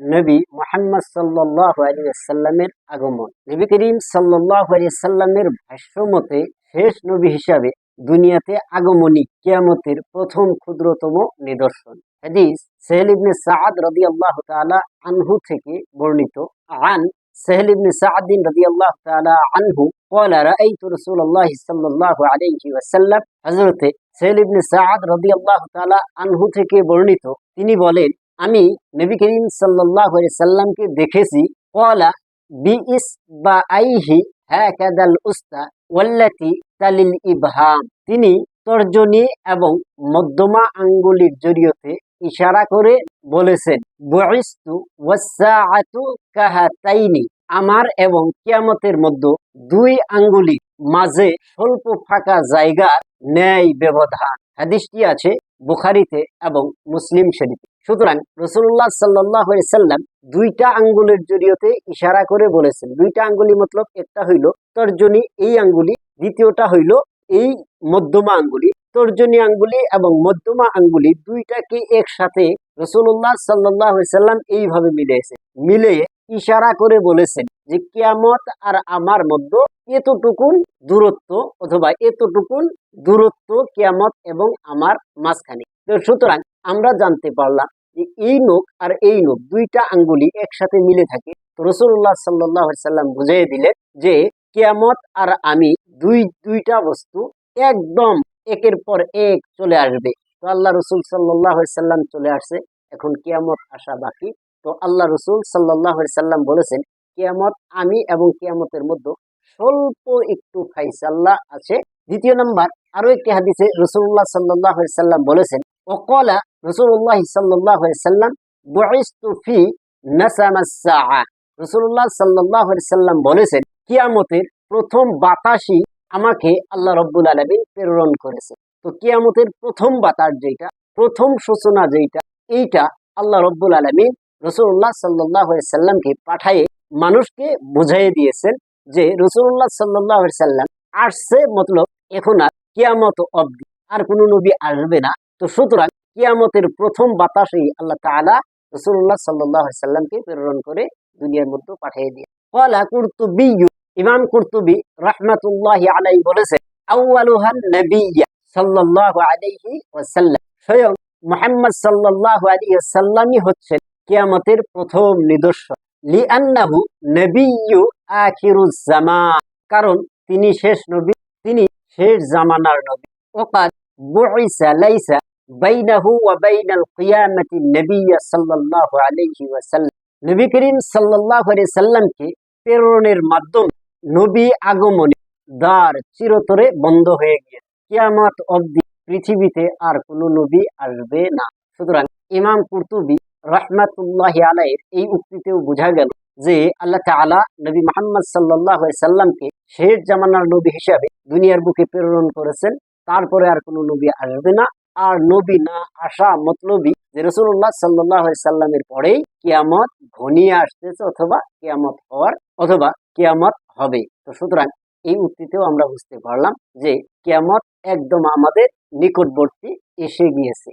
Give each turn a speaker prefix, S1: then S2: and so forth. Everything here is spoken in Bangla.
S1: নবী মোহাম্মদ সাল্লাহ সাল্লামের আগমন নবী করিম সাল্লাহ সাল্লামের ভাষ্য মতে শেষ নবী হিসাবে দুনিয়াতে আগমনী কিয়ামতের প্রথম ক্ষুদ্রতম নিদর্শন হাদিস সেহেল ইবনে সাআদ রাদিয়াল্লাহু তাআলা আনহু থেকে বর্ণিত আন سهل بن سعد رضي الله تعالى عنه قال رأيت رسول الله صلى الله عليه وسلم হযরত সেহেল ইবনে সাআদ রাদিয়াল্লাহু তাআলা আনহু থেকে বর্ণিত তিনি বলেন আমি নবী করিম আলাইহি সাল্লামকে দেখেছি। ক্বালা, বিইস বা আইহি, হাকাদাল উস্তা ইবহাম। তিনি তর্জনী এবং মধ্যমা আঙ্গুলির জড়িয়তে ইশারা করে বলেছেন কাহাতাইনি। আমার এবং কিয়ামতের মধ্যে দুই আঙ্গুলি মাঝে স্বল্প ফাঁকা জায়গার ন্যায় ব্যবধান। হাদিসটি আছে বুখারিতে এবং মুসলিম শরীফে। সুতরাং রসুল্লাহ সাল্লাহ সাল্লাম দুইটা আঙ্গুলের জড়িয়তে ইশারা করে বলেছেন। দুইটা আঙ্গুলি মতলব একটা হইল তর্জনী, এই আঙ্গুলি। দ্বিতীয়টা হইল এই মধ্যমা আঙ্গুলি। তর্জনী আঙ্গুলি এবং মধ্যমা আঙ্গুলি দুইটাকে একসাথে রসুল্লাহ সাল্লাহ সাল্লাম এইভাবে মিলেছে মিলে ইশারা করে বলেছেন যে, কিয়ামত আর আমার মধ্যে এতটুকুন দূরত্ব অথবা এতটুকুন দূরত্ব কিয়ামত এবং আমার মাঝখানে। সুতরাং আমরা জানতে পারলাম যে এই নোক আর এই নোক দুইটা আঙ্গুলি একসাথে মিলে থাকে। তো রসুল্লাহ সাল্লাহ সাল্লাম বুঝিয়ে দিলেন যে কিয়ামত আর আমি দুই, দুইটা বস্তু একদম একের পর এক চলে আসবে। তো আল্লাহ রসুল সাল্লাহ সাল্লাম চলে আসছে, এখন কেয়ামত আসা বাকি। তো আল্লাহ রসুল সাল্লাহ সাল্লাম বলেছেন, কেয়ামত আমি এবং কেয়ামতের মধ্যে স্বল্প একটু ফাইসাল্লাহ আছে। দ্বিতীয় নাম্বার আরও একটি হাদিসে রসুল্লাহ সাল্লাহ সাল্লাম বলেছেন ওকলা রসুল্লাহ সাল্লাহ সাল্লাম বয়স্তু ফি নাসামাসা রসুল্লাহ সাল্লাহ সাল্লাম বলেছেন, কিয়ামতের প্রথম বাতাসই আমাকে আল্লাহ রব্বুল আলমিন প্রেরণ করেছে। তো কিয়ামতের প্রথম বাতাস যেটা প্রথম সূচনা যেটা এইটা আল্লাহ রব্বুল আলমিন রসুল্লাহ সাল্লাহ সাল্লামকে পাঠায়ে মানুষকে বুঝাই দিয়েছেন যে রসুল্লাহ সাল্লাহ সাল্লাম আসছে, মতলব এখন আর কিয়ামত অব্দি আর কোনো নবী আসবে না। তো সুতরাং কিয়ামতের প্রথম বাতাসেই আল্লাহ তালা রসুল্লাহ সাল্লাহ সাল্লামকে প্রেরণ করে দুনিয়ার মধ্যে পাঠিয়ে দিয়ে। কলা কুর্তুবি ইমাম কুর্তুবি আলাই হচ্ছেন কিয়ামতের প্রথম নিদর্শন। আখিরুজ জামান, কারণ তিনি শেষ নবী, তিনি শেষ জামানার নবী। ওকাদ নবী প্রেরণের নবী আগমনে দ্বার চিরতরে বন্ধ হয়ে গিয়ে কিয়ামত পৃথিবীতে আর কোনো নবী আসবে না। সুতরাং ইমাম কুরতুবি রহমাতুল্লাহ আলাইয়ের এই উক্তিতেও বোঝা গেল যে আল্লাহ তাআলা নবী মোহাম্মদ সাল্লাহ সাল্লামকে শেষ জামানার নবী হিসাবে দুনিয়ার বুকে প্রেরণ করেছেন। তারপরে আর কোন নবী আসবে না। আর নবী না আসা মতলবী যে রসুল্লাহ সাল্লাহ সাল্লামের পরেই কিয়ামত ঘনিয়ে আসতেছে অথবা কিয়ামত হওয়ার অথবা কিয়ামত হবে। তো সুতরাং এই উক্তিতেও আমরা বুঝতে পারলাম যে কিয়ামত একদম আমাদের নিকটবর্তী এসে গিয়েছে।